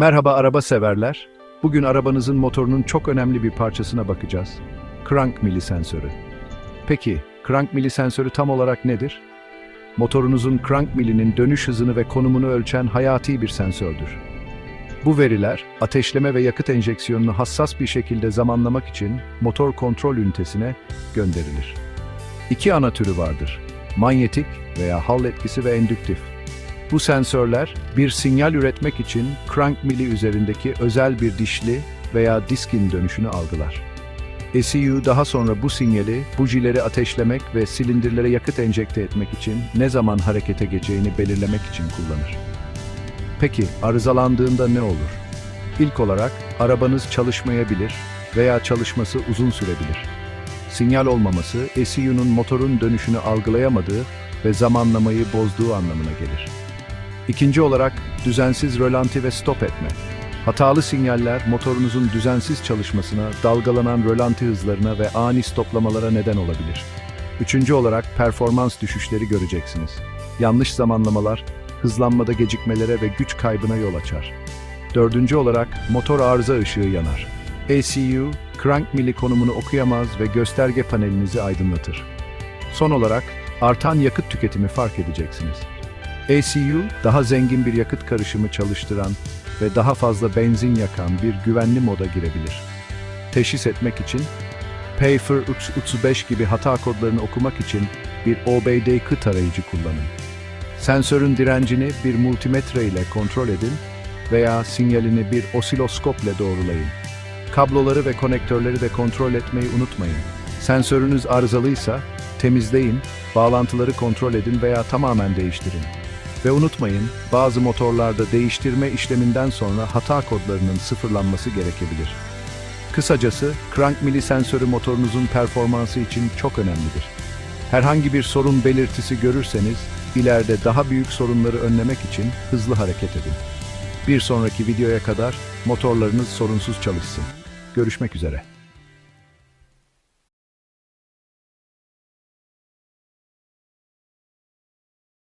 Merhaba araba severler. Bugün arabanızın motorunun çok önemli bir parçasına bakacağız. Crank mili sensörü. Peki, crank mili sensörü tam olarak nedir? Motorunuzun crank milinin dönüş hızını ve konumunu ölçen hayati bir sensördür. Bu veriler, ateşleme ve yakıt enjeksiyonunu hassas bir şekilde zamanlamak için motor kontrol ünitesine gönderilir. İki ana türü vardır. Manyetik veya Hall etkisi ve endüktif. Bu sensörler bir sinyal üretmek için crank mili üzerindeki özel bir dişli veya diskin dönüşünü algılar. ECU daha sonra bu sinyali bujileri ateşlemek ve silindirlere yakıt enjekte etmek için ne zaman harekete geçeceğini belirlemek için kullanır. Peki arızalandığında ne olur? İlk olarak arabanız çalışmayabilir veya çalışması uzun sürebilir. Sinyal olmaması ECU'nun motorun dönüşünü algılayamadığı ve zamanlamayı bozduğu anlamına gelir. İkinci olarak düzensiz rölanti ve stop etme. Hatalı sinyaller motorunuzun düzensiz çalışmasına, dalgalanan rölanti hızlarına ve ani stoplamalara neden olabilir. Üçüncü olarak performans düşüşleri göreceksiniz. Yanlış zamanlamalar, hızlanmada gecikmelere ve güç kaybına yol açar. Dördüncü olarak motor arıza ışığı yanar. ECU, crank mili konumunu okuyamaz ve gösterge panelinizi aydınlatır. Son olarak artan yakıt tüketimi fark edeceksiniz. ECU, daha zengin bir yakıt karışımı çalıştıran ve daha fazla benzin yakan bir güvenli moda girebilir. Teşhis etmek için, Payfer 335 gibi hata kodlarını okumak için bir OBD kıt arayıcı kullanın. Sensörün direncini bir multimetre ile kontrol edin veya sinyalini bir osiloskop ile doğrulayın. Kabloları ve konektörleri de kontrol etmeyi unutmayın. Sensörünüz arızalıysa temizleyin, bağlantıları kontrol edin veya tamamen değiştirin. Ve unutmayın, bazı motorlarda değiştirme işleminden sonra hata kodlarının sıfırlanması gerekebilir. Kısacası, crank mili sensörü motorunuzun performansı için çok önemlidir. Herhangi bir sorun belirtisi görürseniz, ileride daha büyük sorunları önlemek için hızlı hareket edin. Bir sonraki videoya kadar motorlarınız sorunsuz çalışsın. Görüşmek üzere.